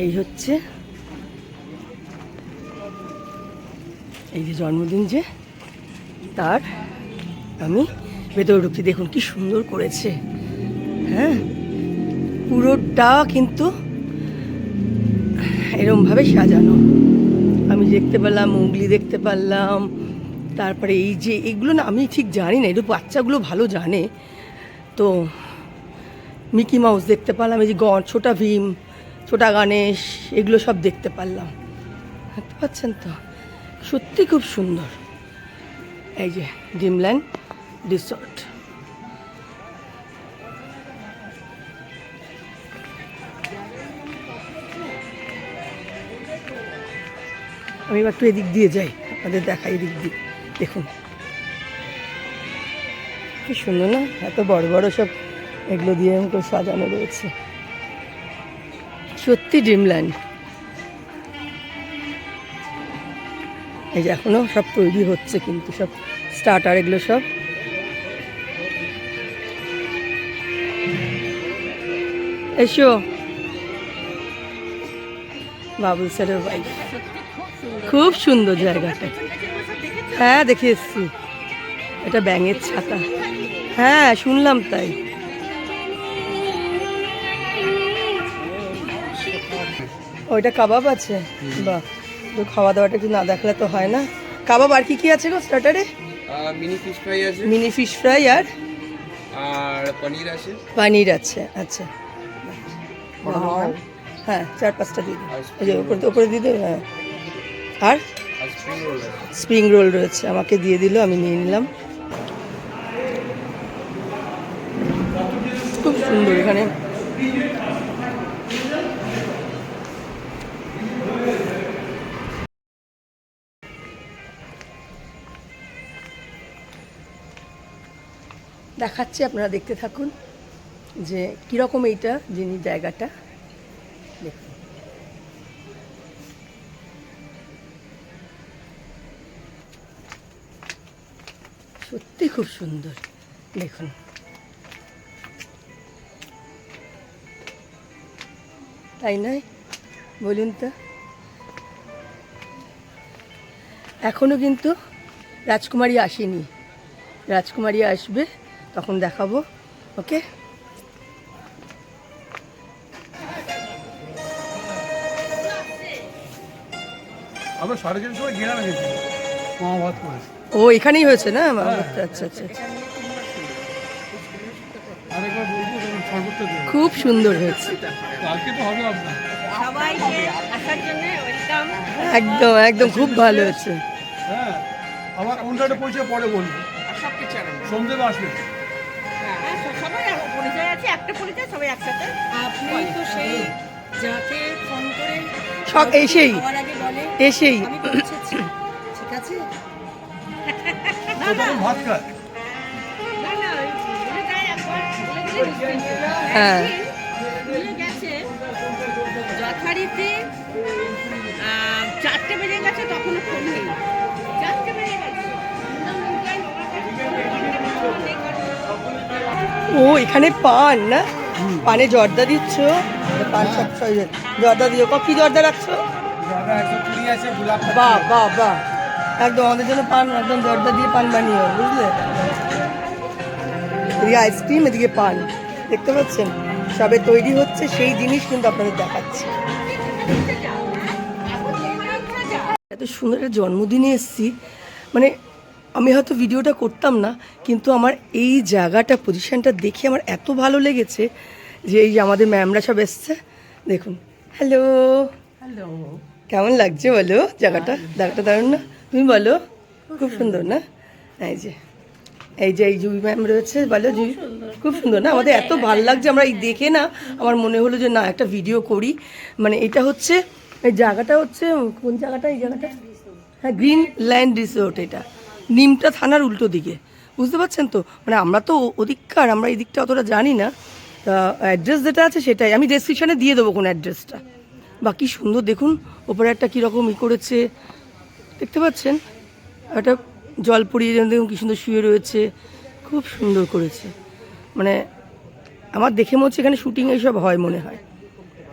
এই হচ্ছে এই যে জন্মদিন যে, তার আমি ভেতরে ঢুকছি। দেখুন কি সুন্দর করেছে। হ্যাঁ পুরোটা কিন্তু এরমভাবে সাজানো। আমি দেখতে পেলাম, উগলি দেখতে পারলাম, তারপরে এই যে এগুলো না, আমি ঠিক জানি না একটু বাচ্চাগুলো ভালো জানে। তো মিকি মাউস দেখতে পারলাম এই যে গড় ছোটা ভীম ছোটা গণেশ, এগুলো সব দেখতে পারলাম। দেখতে পাচ্ছেন তো? সত্যি খুব সুন্দর। এই যে, ডিমল্যান্ড রিসর্ট। আমি এবার একটু এদিক দিয়ে যাই, আপনাদের দেখাই এদিক দিয়ে। দেখুন। কি সুন্দর না? এত বড় বড় সব এগুলো দিয়ে সাজানো রয়েছে। সত্যি ড্রিমল্যান্ড এই যে এখনও সব তৈরি হচ্ছে কিন্তু, সব স্টার্টার এগুলো সব। এসো। বাবুল স্যারের বাইক খুব সুন্দর জায়গাটা। হ্যাঁ দেখে এসছি। এটা ব্যাঙের ছাতা। হ্যাঁ শুনলাম তাই। ওইটা কাবাব আছে? বাহ তো খাওয়া দাওয়াটা একটু না দেখলে তো হয় না। কাবাব আর কি কি আছে গো স্টার্টারে মিনি ফিশ ফ্রাই আছে। মিনি ফিশ ফ্রাই আর? আর পনির আছে। পানির আছে আচ্ছা। হ্যাঁ চার পাঁচটা দিয়ে ওই যে উপরে উপরে দিয়ে দেবে হ্যাঁ। আর? আর রোল আছে। স্প্রিং রোল রয়েছে আমাকে দিয়ে দিল আমি নিয়ে নিলাম। খুব সুন্দর এখানে। দেখাচ্ছি, আপনারা দেখতে থাকুন যে কীরকম এইটা, যিনি জায়গাটা। সত্যি খুব সুন্দর, দেখুন। তাই নয়? বলুন তো। এখনও কিন্তু রাজকুমারী আসেনি। রাজকুমারী আসবে তখন দেখাবো ওকে? আমরা সাড়ে চারটার সময় গেরামে গেছি মহাভারত করেছি ও এখানেই হয়েছে না? আচ্ছা আচ্ছা আচ্ছা। খুব সুন্দর হয়েছে। কালকে তো হবে আপনার। সবাইকে আসার জন্য ওয়েলকাম। একদম একদম খুব ভালো হয়েছে। হ্যাঁ আমার পরিচয় পরে বলব সন্ধ্যে আসবে যাকে ফোন করে সব এসেই এসেই। ঠিক আছে। হ্যাঁ। যথারীতি চারটে বেজে গেছে তখনও ফোন নেই। চারটে বেজে গেছে। ও এখানে পান না? পানে জর্দা দিচ্ছ? সব সব জর্দা দিও। ক কি জর্দা রাখছো? বাহ বাহ বাহ। একদম আমাদের জন্য পান একদম জর্দা দিয়ে পান বানিয়ে বুঝলে? এদিকে আইসক্রিম এদিকে পান। দেখতে পাচ্ছেন? সবে তৈরি হচ্ছে সেই জিনিস কিন্তু আপনাদের দেখাচ্ছি। এত সুন্দর একটা জন্মদিনে এসেছি। মানে আমি হয়তো ভিডিওটা করতাম না কিন্তু আমার এই জায়গাটা পজিশনটা দেখে আমার এত ভালো লেগেছে। যে এই যে আমাদের ম্যামরা সব এসছে দেখুন। হ্যালো হ্যালো কেমন লাগছে বলো? জায়গাটা জায়গাটা দারুণ না? তুমি বলো খুব সুন্দর। না? এই যে এই যে এই জুই ম্যাম রয়েছে বলো জুই। খুব সুন্দর না? আমাদের এত ভালো লাগছে আমরা এই দেখে না আমার মনে হলো যে না একটা ভিডিও করি। মানে এটা হচ্ছে এই জায়গাটা হচ্ছে কোন জায়গাটা এই জায়গাটা? হ্যাঁ গ্রিন ল্যান্ড রিসোর্ট এটা। নিমটা থানার উল্টো দিকে। বুঝতে পারছেন তো? মানে আমরা তো ওদিককার আমরা এই দিকটা অতটা জানি না। তা অ্যাড্রেস যেটা আছে সেটাই। আমি ডেসক্রিপশানে দিয়ে দেবো কোন অ্যাড্রেসটা বাকি সুন্দর, দেখুন, ওপরে একটা কীরকম ই করেছে। দেখতে পাচ্ছেন? একটা জল পড়িয়ে দেখুন, কী সুন্দর শুয়ে রয়েছে। খুব সুন্দর করেছে। মানে আমার দেখে মনে হচ্ছে এখানে শুটিং এইসব হয় মনে হয়।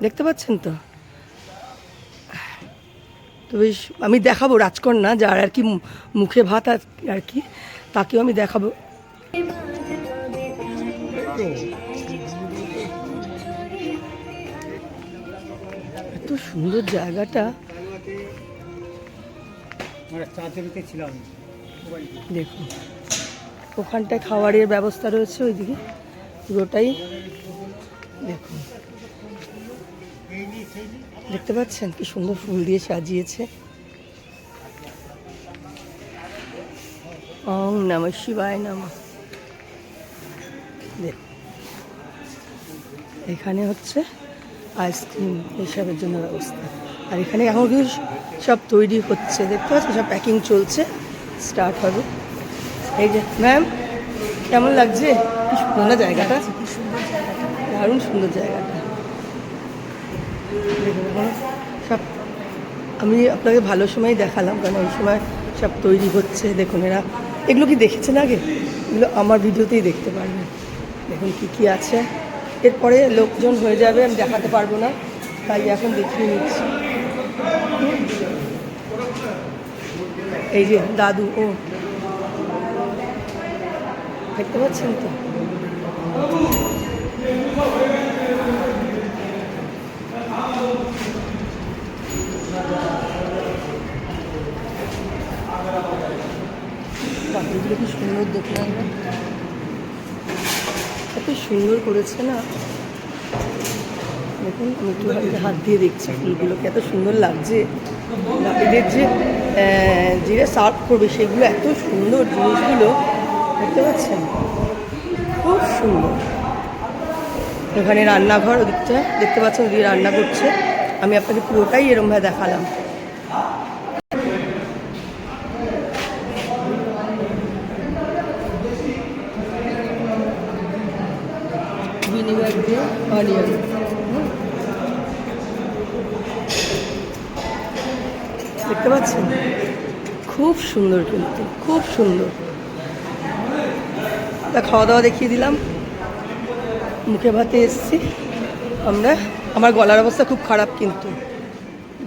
দেখতে পাচ্ছেন তো? তো বেশ, আমি দেখাবো রাজকন্যা, যার আর কি মুখে ভাত আর কি তাকেও আমি দেখাবো। এত সুন্দর জায়গাটা। দেখুন ওখানটায় খাবারের ব্যবস্থা রয়েছে ওইদিকে পুরোটাই। দেখুন দেখতে পাচ্ছেন কি সুন্দর ফুল দিয়ে সাজিয়েছে। ওম নম শিবায় নম। এখানে হচ্ছে আইসক্রিম এসবের জন্য ব্যবস্থা। আর এখানে এখন সব তৈরি হচ্ছে, দেখতে পাচ্ছেন? সব প্যাকিং চলছে। স্টার্ট হবে। এই যে ম্যাম কেমন লাগছে? কি সুন্দর জায়গাটা। দারুণ সুন্দর জায়গাটা। সব, আমি আপনাকে ভালো সময় দেখালাম, কারণ ওই সময় সব তৈরি হচ্ছে। দেখুন, এরা, এগুলো কি দেখেছেন আগে? এগুলো আমার ভিডিওতেই দেখতে পারবেন। দেখুন কি কি আছে। এরপরে লোকজন হয়ে যাবে, আমি দেখাতে পারব না, তাই এখন দেখিয়ে নিচ্ছি। এই যে দাদু, ও। দেখতে পাচ্ছেন তো? পাখিগুলো সুন্দর দেখলাম। এত সুন্দর করেছে না? দেখুন, আমি একটু হাত দিয়ে দেখছি ফুলগুলোকে। এত সুন্দর লাগছে। এদের যে যেটা সার্ভ করবে সেগুলো এত সুন্দর জিনিসগুলো, দেখতে পাচ্ছেন? খুব সুন্দর। ওখানে রান্নাঘর ওদিকটা, দেখতে পাচ্ছেন ওদিকে রান্না করছে। আমি আপনাকে পুরোটাই এরমভাবে দেখালাম ভিনিগার দিয়ে অনিয়ন দেখতে পাচ্ছেন? খুব সুন্দর কিন্তু, খুব সুন্দর। তা খাওয়া দাওয়া দেখিয়ে দিলাম। মুখে ভাতে এসছি। আমরা, আমার গলার অবস্থা খুব খারাপ কিন্তু।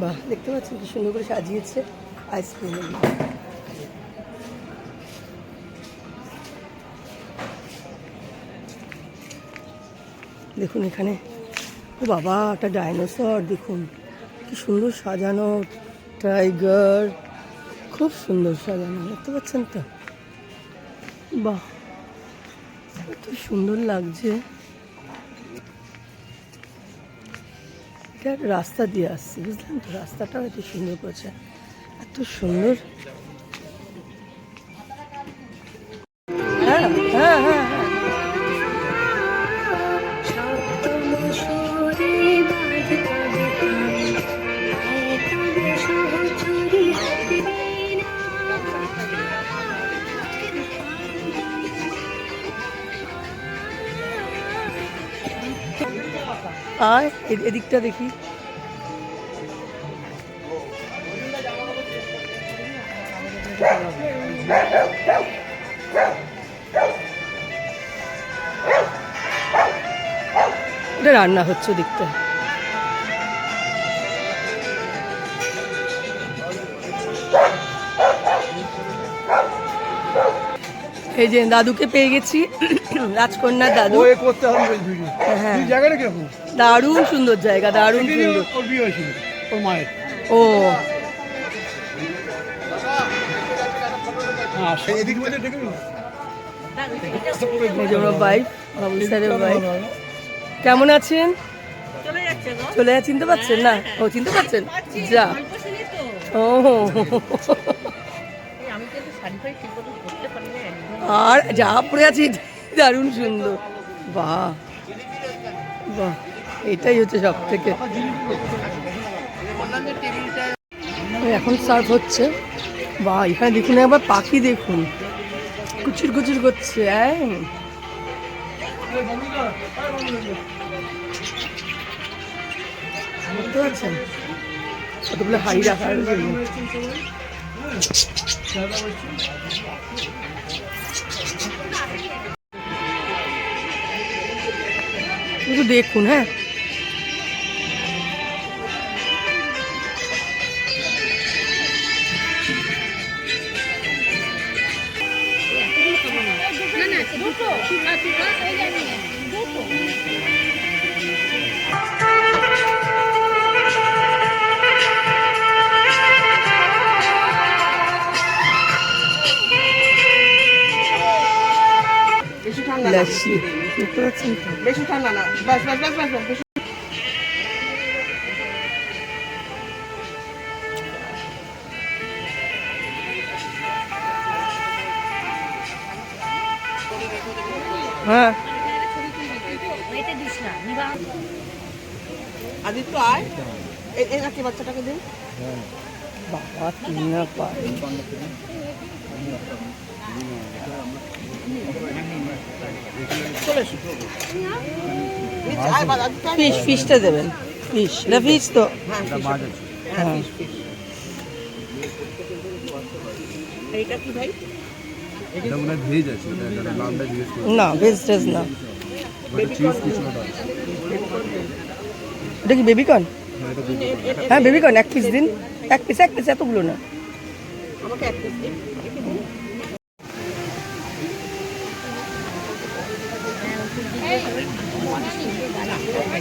বাহ, দেখতে পাচ্ছেন কি সুন্দর করে সাজিয়েছে আইসক্রিম। দেখুন এখানে। ও বাবা, একটা ডাইনোসর, দেখুন। কি সুন্দর সাজানো, টাইগার। খুব সুন্দর সাজানো, দেখতে পাচ্ছেন তো? বাহ এত সুন্দর লাগছে। এটা রাস্তা দিয়ে আসছে, বুঝলেন তো? রাস্তাটাও এত সুন্দর করেছে। এত সুন্দর। আয় এদিকটা দেখি। এটা রান্না হচ্ছে ওদিকটা। এই যে দাদুকে পেয়ে গেছি। রাজকন্যার দাদু। ও করতে হবে হ্যাঁ। জায়গাটা কীরকম দারুণ সুন্দর জায়গা দারুণ সুন্দর। ওর বিয়ে হয়েছিল ওর মায়ের। ও। হ্যাঁ কেমন আছেন? চলে যাচ্ছে যা চিনতে পারছেন না? ও চিনতে পারছেন? যা। ও। আর যা পড়ে আছি দারুণ সুন্দর। বাহ। বাহ, এটাই হচ্ছে সব থেকে এখন সার্ভ হচ্ছে। বাহ, এখানে দেখুন, একবার পাখি দেখুন। কুচির কুচির করছে বুঝতে পারছেন? কতগুলো হাড়ি রাখা আছে শুধু দেখুন হ্যাঁ? লাসি বেশি ঠান্ডা না। বাস বাস বাস বাস বাস হ্যাঁ। আদিত্য, আয়। এই নাকি বাচ্চাটাকে দিন বাবা তিন না। ফিশ ফিশটা দেবেন। ফিশ না ফিশ তো। হ্যাঁ। এইটা কি ভাই? মনে না ভেজ টেজ না। চিজ কিছু না এটা কি বেবিকর্ন হ্যাঁ বেবি হ্যাঁ বেবিকর্ন এক পিস দিন। এক পিস এক পিস এতগুলো না। আমাকে এক পিস দিন।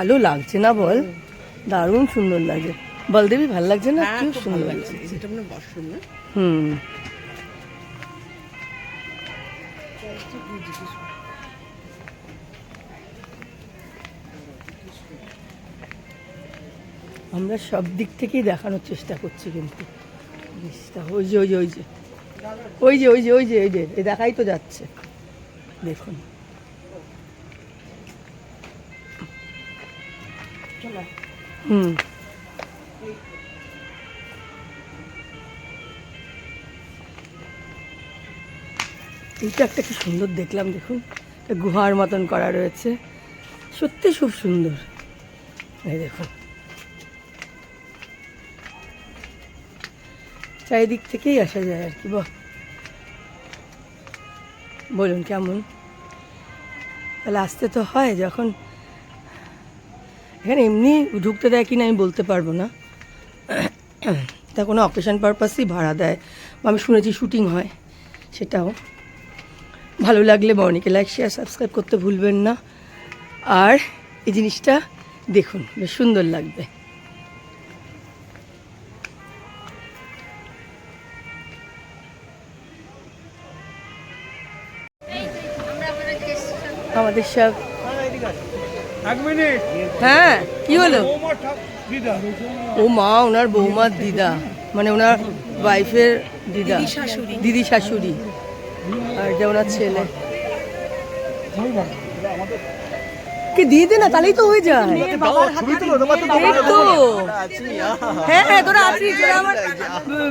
ভালো লাগছে না বল? দারুণ সুন্দর লাগছে। বলদেবী ভালো লাগছে না? হ্যাঁ খুব সুন্দর লাগছে। এটা মানে না? হুম। আমরা সব দিক থেকেই দেখানোর চেষ্টা করছি কিন্তু। ওই যে ওই যে ওই যে। ওই যে ওই যে ওই যে ওই যে এই দেখাই তো যাচ্ছে। দেখুন। হুম এইটা একটা কি সুন্দর দেখলাম, দেখুন। গুহার মতন করা রয়েছে। সত্যি খুব সুন্দর। এই দেখুন। চারিদিক থেকেই আসা যায় আর কি, বাহ। বলুন কেমন? তাহলে আসতে তো হয় যখন এখানে এমনি ঢুকতে দেয় কিনা আমি বলতে পারব না। তা কোনো অকেশন পারপাসই ভাড়া দেয়। বা আমি শুনেছি শুটিং হয়, সেটাও। ভালো লাগলে বর্ণিকে লাইক শেয়ার সাবস্ক্রাইব করতে ভুলবেন না। আর এই জিনিসটা দেখুন, বেশ সুন্দর লাগবে। আমাদের সব হ্যাঁ কি হলো? বৌমার ঠাক- দিদা। ও মা ওনার বৌমার দিদা। মানে ওনার ওয়াইফের দিদা। দিদি শাশুড়ি। আর এটা ওনার ছেলে। কি দিয়ে দে না তাহলেই তো হয়ে যায়। হ্যাঁ হ্যাঁ তোরা আছিস আমার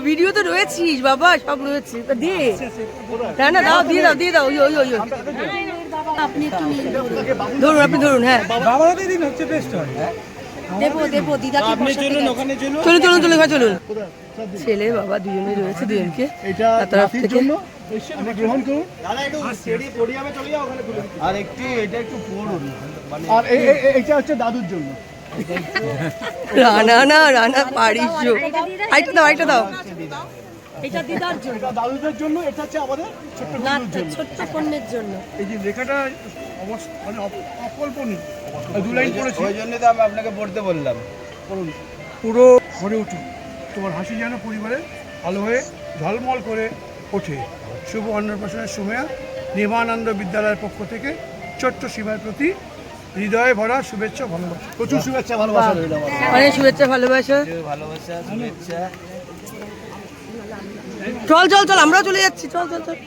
ভিডিও তো রয়েছিস বাবা সব রয়েছে। তা দে। না না দাও দিয়ে দাও দিয়ে দাও ওই ওই ওই ওই। ধরুন আপনি ধরুন হ্যাঁ। বাবার দিন হচ্ছে বেস্ট হয় দেবো দেবো দিদাকে চলুন ওখানে চলুন। চলুন চলুন চলুন চলুন। ছেলে বাবা দুজনে রয়েছে দুজনকে। তরফ থেকে। জন্য। আপনি গ্রহণ করুন। আর একটু এটা একটু পড়ুন। মানে আর এই- এই- এই- এইটা হচ্ছে দাদুর জন্য। রানা না রানা পারিস। আরেকটা দাও আরেকটা দাও। এটা দিদার জন্য। এটা দাদুদের জন্য এটা হচ্ছে আমাদের ছোট্ট ছোট্ট কন্যের জন্য। এই যে লেখাটা অবশ্য মানে অকল্পনীয়। দু লাইন পড়েছি। ওই জন্য তো আমি আপনাকে পড়তে বললাম। পড়ুন পুরো ভরে উঠুন তোমার হাসি যেন পরিবারে আলো হয়ে ঝলমল করে ওঠে। শুভ অন্নপ্রাশনের সময় নির্মানন্দ বিদ্যালয়ের পক্ষ থেকে ছোট্ট সীমার প্রতি হৃদয়ে ভরা শুভেচ্ছা ভালোবাসা। প্রচুর শুভেচ্ছা ভালোবাসা অনেক শুভেচ্ছা ভালোবাসা। ভালোবাসা শুভেচ্ছা। চল চল চল, আমরাও চলে যাচ্ছি, চল চল চল।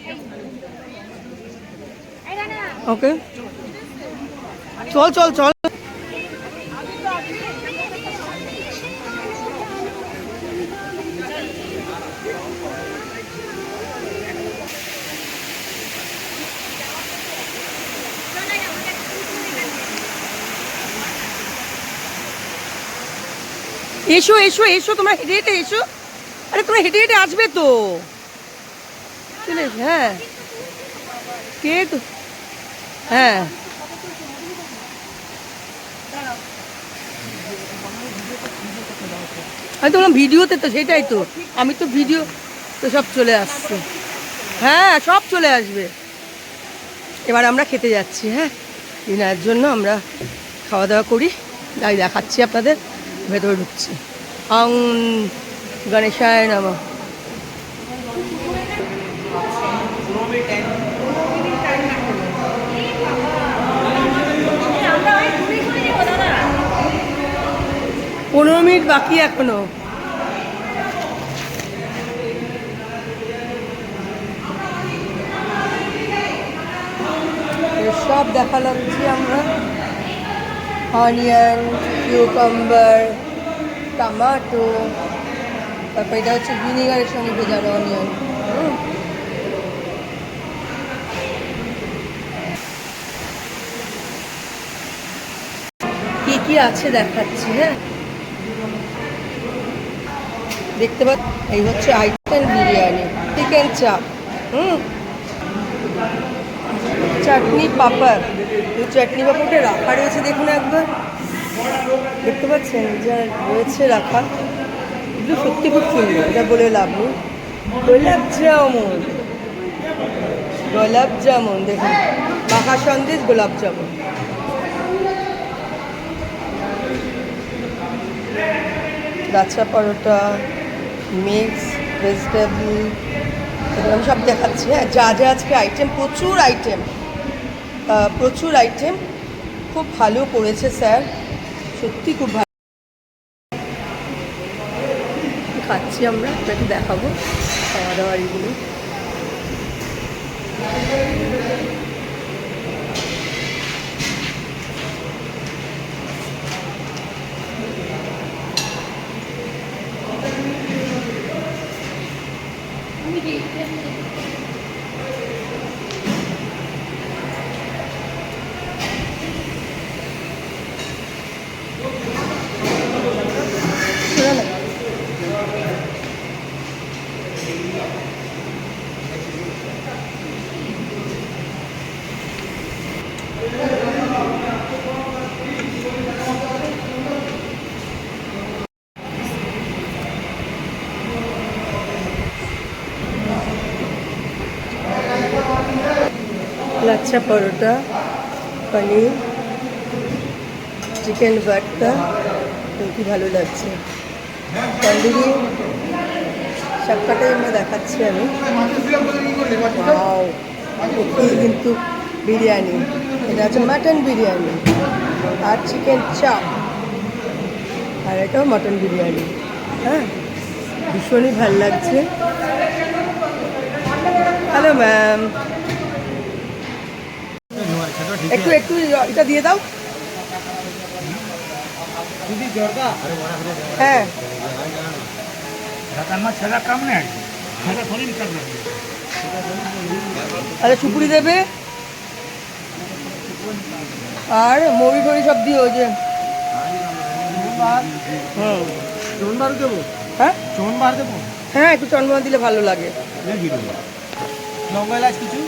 ওকে চল চল চল। এসো এসো এসো, তোমরা হেঁটে হেঁটে এসো। আরে তোমরা হেঁটে হেঁটে আসবে তো। চলে হ্যাঁ। কে তো? হ্যাঁ। আমি তো বললাম ভিডিওতে তো সেটাই তো। আমি তো ভিডিও তো সব চলে আসছে। হ্যাঁ সব চলে আসবে। এবার আমরা খেতে যাচ্ছি হ্যাঁ। ডিনারের জন্য আমরা খাওয়া দাওয়া করি। তাই দেখাচ্ছি আপনাদের, ভেতরে ঢুকছি। গণেশায় নামা। পনেরো মিনিট বাকি এখনও। সব দেখা লাগছি আমরা। Onion cucumber tomato. তারপর এটা হচ্ছে ভিনিগারের সঙ্গে ভেজানো অনিয়ন কি কি আছে দেখাচ্ছি হ্যাঁ? দেখতে পাচ্ছ, এই হচ্ছে আইটেম বিরিয়ানি, চিকেন চাপ, হুম? চাটনি পাপড়, এই চাটনি পাপড়টা রাখা রয়েছে দেখুন একবার। দেখতে পাচ্ছেন, যা রয়েছে রাখা। এগুলো সত্যি খুব সুন্দর। এটা বলে লাভ নেই। গোলাপ জামুন। গোলাপ জামুন, দেখুন। মাখা সন্দেশ, গোলাপ জামুন। লাচ্ছা পরোটা, মিক্স, ভেজিটেবল, এগুলো সব দেখাচ্ছি। হ্যাঁ যা যা আজকে আইটেম প্রচুর আইটেম প্রচুর আইটেম খুব ভালো করেছে, স্যার। সত্যি খুব ভালো খাচ্ছি আমরা আপনাকে দেখাবো খাওয়া দাওয়ার এগুলো। শোনা না লাচ্ছা পরোটা পনির চিকেন ভর্তা কি ভালো লাগছে তন্দুরি সবকটাই আমরা দেখাচ্ছি আমি কিন্তু বিরিয়ানি এটা হচ্ছে মাটন বিরিয়ানি আর চিকেন চাপ আর এটাও মটন বিরিয়ানি হ্যাঁ ভীষণই ভালো লাগছে হ্যালো ম্যাম একটু একটু এটা দিয়ে দাও। হ্যাঁ। আরে সুপুরি দেবে। আর মুড়ি টড়ি সব দিও যে হুম। চোন বার দেবো? হ্যাঁ? চোন দেবো? হ্যাঁ একটু চন্দ্রমা দিলে ভালো লাগে। লঙ্কা এলাচ কিছু?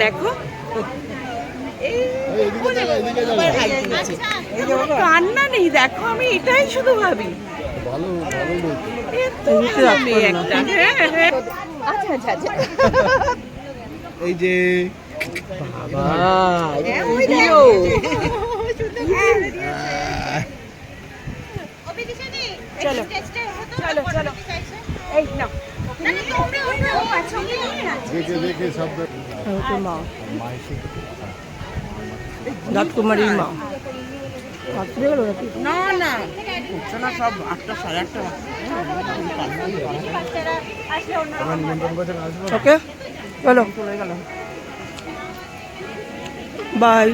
দেখো। কান্না নেই দেখো আমি এটাই শুধু ভাবি। এত ভালো একটা। হ্যাঁ হ্যাঁ। আচ্ছা আচ্ছা আচ্ছা। এই যে হ্যাঁ, ওই দেখো। চলো চলো। চলো এই রাজকুমারীর মা না না না সব আটটা সাড়ে আটটা ওকে চলো বাই